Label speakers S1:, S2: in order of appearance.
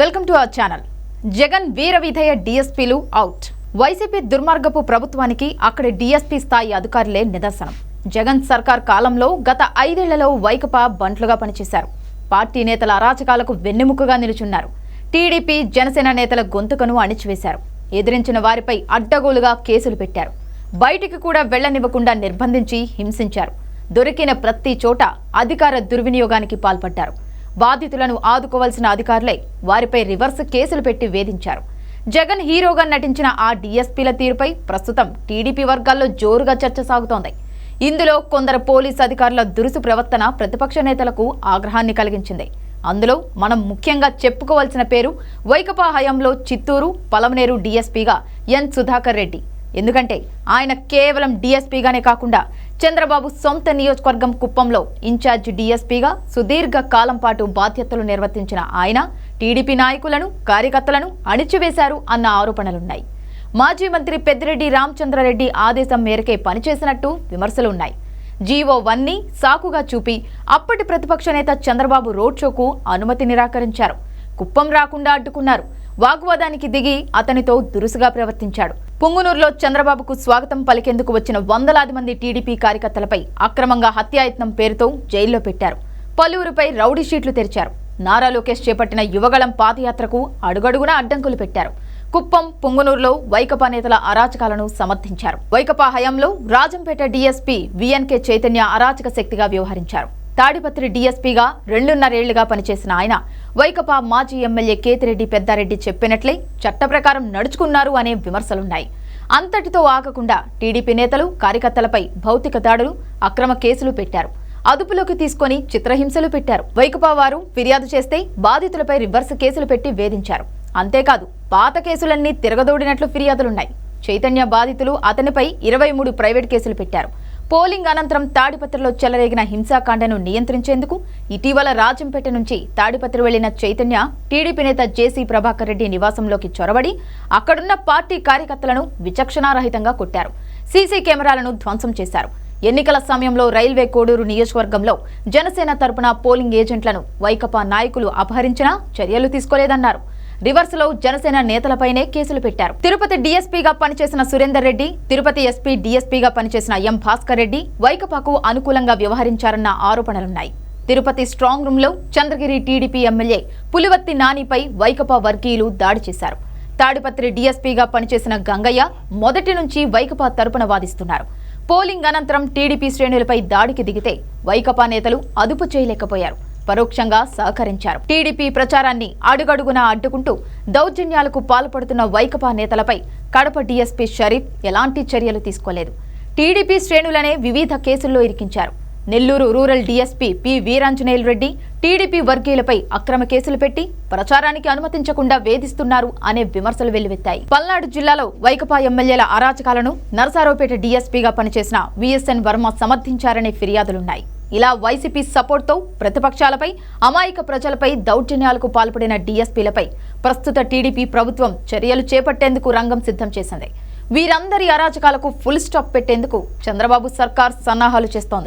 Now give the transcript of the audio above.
S1: Welcome to our channel. Jagan వీర విధేయ డిఎస్పీలు out. YCP దుర్మార్గపు ప్రభుత్వానికి అక్కడి డిఎస్పీ స్థాయి అధికారులే నిదర్శనం. జగన్ సర్కార్ కాలంలో గత ఐదేళ్ళలో వైకపా బంట్లుగా పనిచేశారు. పార్టీ నేతల అరాచకాలకు వెన్నెముకగా నిలుచున్నారు. టీడీపీ జనసేన నేతల గొంతుకను అణిచివేశారు. ఎదిరించిన వారిపై అడ్డగోలుగా కేసులు పెట్టారు. బయటికి కూడా వెళ్ళనివ్వకుండా నిర్బంధించి హింసించారు. దొరికిన ప్రతి చోట అధికార దుర్వినియోగానికి పాల్పడ్డారు. బాధితులను ఆదుకోవాల్సిన అధికారులే వారిపై రివర్స్ కేసులు పెట్టి వేధించారు. జగన్ హీరోగా నటించిన ఆ డీఎస్పీల తీరుపై ప్రస్తుతం టీడీపీ వర్గాల్లో జోరుగా చర్చ సాగుతోంది. ఇందులో కొందరు పోలీసు అధికారుల దురుసు ప్రవర్తన ప్రతిపక్ష నేతలకు ఆగ్రహాన్ని కలిగించింది. అందులో మనం ముఖ్యంగా చెప్పుకోవాల్సిన పేరు వైకపా హయాంలో చిత్తూరు పలమనేరు డీఎస్పీగా ఎన్ సుధాకర్ రెడ్డి. ఎందుకంటే ఆయన కేవలం డీఎస్పీగానే కాకుండా చంద్రబాబు సొంత నియోజకవర్గం కుప్పంలో ఇన్ఛార్జ్ డీఎస్పీగా సుదీర్ఘ కాలం పాటు బాధ్యతలు నిర్వర్తించిన ఆయన టీడీపీ నాయకులను కార్యకర్తలను అణిచివేశారు అన్న ఆరోపణలున్నాయి. మాజీ మంత్రి పెద్దిరెడ్డి రామచంద్రారెడ్డి ఆదేశం మేరకే పనిచేసినట్టు విమర్శలున్నాయి. జీవో వన్ని సాకుగా చూపి అప్పటి ప్రతిపక్ష నేత చంద్రబాబు రోడ్ షోకు అనుమతి నిరాకరించారు. కుప్పం రాకుండా అడ్డుకున్నారు. వాగ్వాదానికి దిగి అతనితో దురుసుగా ప్రవర్తించాడు. పుంగునూరులో చంద్రబాబుకు స్వాగతం పలికేందుకు వచ్చిన వందలాది మంది టీడీపీ కార్యకర్తలపై అక్రమంగా హత్యాయత్నం పేరుతో జైల్లో పెట్టారు. పలువురిపై రౌడీ షీట్లు తెరిచారు. నారా లోకేష్ చేపట్టిన యువగళం పాదయాత్రకు అడుగడుగునా అడ్డంకులు పెట్టారు. కుప్పం పుంగునూరులో వైకపా నేతల అరాచకాలను సమర్థించారు. వైకపా హయాంలో రాజంపేట డీఎస్పీ విఎన్కే చైతన్య అరాచక శక్తిగా వ్యవహరించారు. తాడిపత్రి డీఎస్పీగా రెండున్నరేళ్ళుగా పనిచేసిన ఆయన వైకపా మాజీ ఎమ్మెల్యే కేతిరెడ్డి పెద్దారెడ్డి చెప్పినట్లే చట్ట ప్రకారం నడుచుకున్నారు అనే విమర్శలున్నాయి. అంతటితో ఆగకుండా టీడీపీ నేతలు కార్యకర్తలపై భౌతిక దాడులు అక్రమ కేసులు పెట్టారు. అదుపులోకి తీసుకొని చిత్రహింసలు పెట్టారు. వైకపా వారు ఫిర్యాదు చేస్తే బాధితులపై రివర్స్ కేసులు పెట్టి వేధించారు. అంతేకాదు పాత కేసులన్నీ తిరగదోడినట్లు ఫిర్యాదులున్నాయి. చైతన్య బాధితులు అతనిపై ఇరవై మూడు ప్రైవేట్ కేసులు పెట్టారు. పోలింగ్ అనంతరం తాడిపత్రిలో చెలరేగిన హింసాకాండను నియంత్రించేందుకు ఇటీవల రాజంపేట నుంచి తాడిపత్రి వెళ్ళిన చైతన్య టీడీపీ నేత జేసీ ప్రభాకర్ రెడ్డి నివాసంలోకి చొరబడి అక్కడున్న పార్టీ కార్యకర్తలను విచక్షణారహితంగా కొట్టారు. సీసీ కెమెరాలను ధ్వంసం చేశారు. ఎన్నికల సమయంలో రైల్వే కోడూరు నియోజకవర్గంలో జనసేన తరపున పోలింగ్ ఏజెంట్లను వైకపా నాయకులు అపహరించినా చర్యలు తీసుకోలేదన్నారు. రివర్స్లో జనసేన నేతలపైనే కేసులు పెట్టారు. తిరుపతి డీఎస్పీగా పనిచేసిన సురేందర్ రెడ్డి తిరుపతి ఎస్పీ డీఎస్పీగా పనిచేసిన ఎం భాస్కర్ రెడ్డి వైకపాకు అనుకూలంగా వ్యవహరించారన్న ఆరోపణలున్నాయి. తిరుపతి స్ట్రాంగ్ రూమ్లో చంద్రగిరి టీడీపీ ఎమ్మెల్యే పులివత్తి నానిపై వైకపా వర్గీయులు దాడి చేశారు. తాడిపత్రి డీఎస్పీగా పనిచేసిన గంగయ్య మొదటి నుంచి వైకపా తరపున వాదిస్తున్నారు. పోలింగ్ అనంతరం టీడీపీ శ్రేణులపై దాడికి దిగితే వైకపా నేతలు అదుపు చేయలేకపోయారు. పరోక్షంగా సహకరించారు. టీడీపీ ప్రచారాన్ని అడుగడుగునా అడ్డుకుంటూ దౌర్జన్యాలకు పాల్పడుతున్న వైకపా నేతలపై కడప డీఎస్పీ షరీఫ్ ఎలాంటి చర్యలు తీసుకోలేదు. టీడీపీ శ్రేణులనే వివిధ కేసుల్లో ఇరికించారు. Nellore rural DSP P Veeranjaneyulu Reddy TDP వర్గీయులపై అక్రమ కేసులు పెట్టి ప్రచారానికి అనుమతించకుండా వేధిస్తున్నారు అనే విమర్శలు వెల్లువెత్తాయి. పల్నాడు జిల్లాలో వైకపా ఎమ్మెల్యేల అరాచకాలను నరసారావుపేట డీఎస్పీగా పనిచేసిన విఎస్ఎన్ వర్మ సమర్థించారనే ఫిర్యాదులున్నాయి. ఇలా వైసీపీ సపోర్ట్తో ప్రతిపక్షాలపై అమాయక ప్రజలపై దౌర్జన్యాలకు పాల్పడిన డీఎస్పీలపై ప్రస్తుత టీడీపీ ప్రభుత్వం చర్యలు చేపట్టేందుకు రంగం సిద్ధం చేసింది. వీరందరి అరాచకాలకు ఫుల్ స్టాప్ పెట్టేందుకు చంద్రబాబు సర్కార్ సన్నాహాలు చేస్తోంది.